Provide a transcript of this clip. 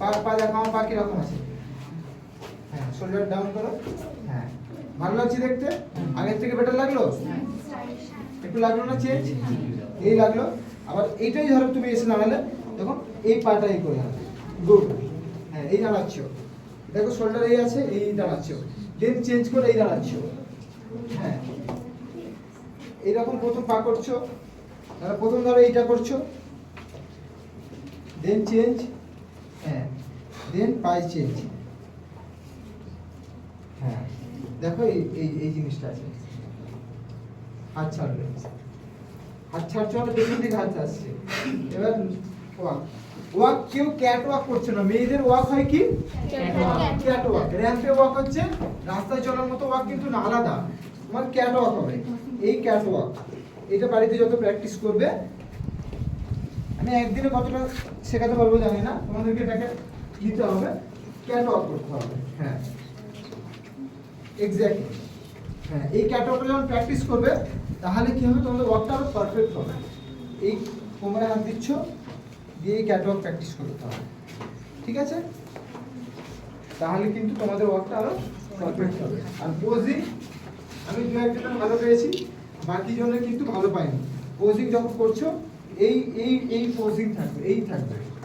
পা পা দেখো, আমার পা কীরকম আছে? হ্যাঁ শোল্ডার ডাউন করো। হ্যাঁ। ভালো লাগছে দেখতে? আগের থেকে বেটার লাগল? একটু লাগল না চেঞ্জ এই লাগল। আবার এইটাই ধরো তুমি এসে দাঁড়ালে তখন এই পাটা এই করে হবে। গুড হ্যাঁ এই দাঁড়াচ্ছ। দেখো শোল্ডার এই আছে, এই দাঁড়াচ্ছ। দেন চেঞ্জ করে এই দাঁড়াচ্ছ। হ্যাঁ। এইরকম প্রথম পা করছ। তাহলে প্রথম ধরো এইটা করছ। দেন চেঞ্জ হ্যাঁ দেন পাই চেঞ্জ হ্যাঁ দেখো এই এই এই জিনিসটা আছে। হাত হাত ছাড়ছে মানে পেছন দিকে হাত আসছে এবার ওয়াক ওয়াক কেউ ক্যাট ওয়াক করছে না। মেয়েদের ওয়াক হয় কি? ক্যাট ওয়াক র্যাম্পে ওয়াক হচ্ছে রাস্তায় চলার মতো ওয়াক কিন্তু না আলাদা। তোমার ক্যাট ওয়াক হবে। এই ক্যাট ওয়াক এটা বাড়িতে যত প্র্যাকটিস করবে আমি একদিনে কতটা শেখাতে পারব জানি না। তোমাদেরকে এটাকে দিতে হবে। ক্যাট ওয়াক করতে হবে। হ্যাঁ। এক্স্যাক্টলি হ্যাঁ এই ক্যাটওয়াকটা যখন প্র্যাকটিস করবে, তাহলে কি হবে? তোমাদের ওয়ার্কটা আরও পারফেক্ট হবে। এই কোমরে হাত দিচ্ছ, দিয়ে এই ক্যাটওয়াক প্র্যাকটিস করতে হবে। ঠিক আছে? তাহলে কিন্তু তোমাদের ওয়ার্কটা আরও পারফেক্ট হবে। আর পোজিং আমি দু একটা ভালো পেয়েছি বাকি জনে কিন্তু ভালো পাইনি পোজিং যখন করছ এই এই এই পোজিং থাকবে এই থাকবে।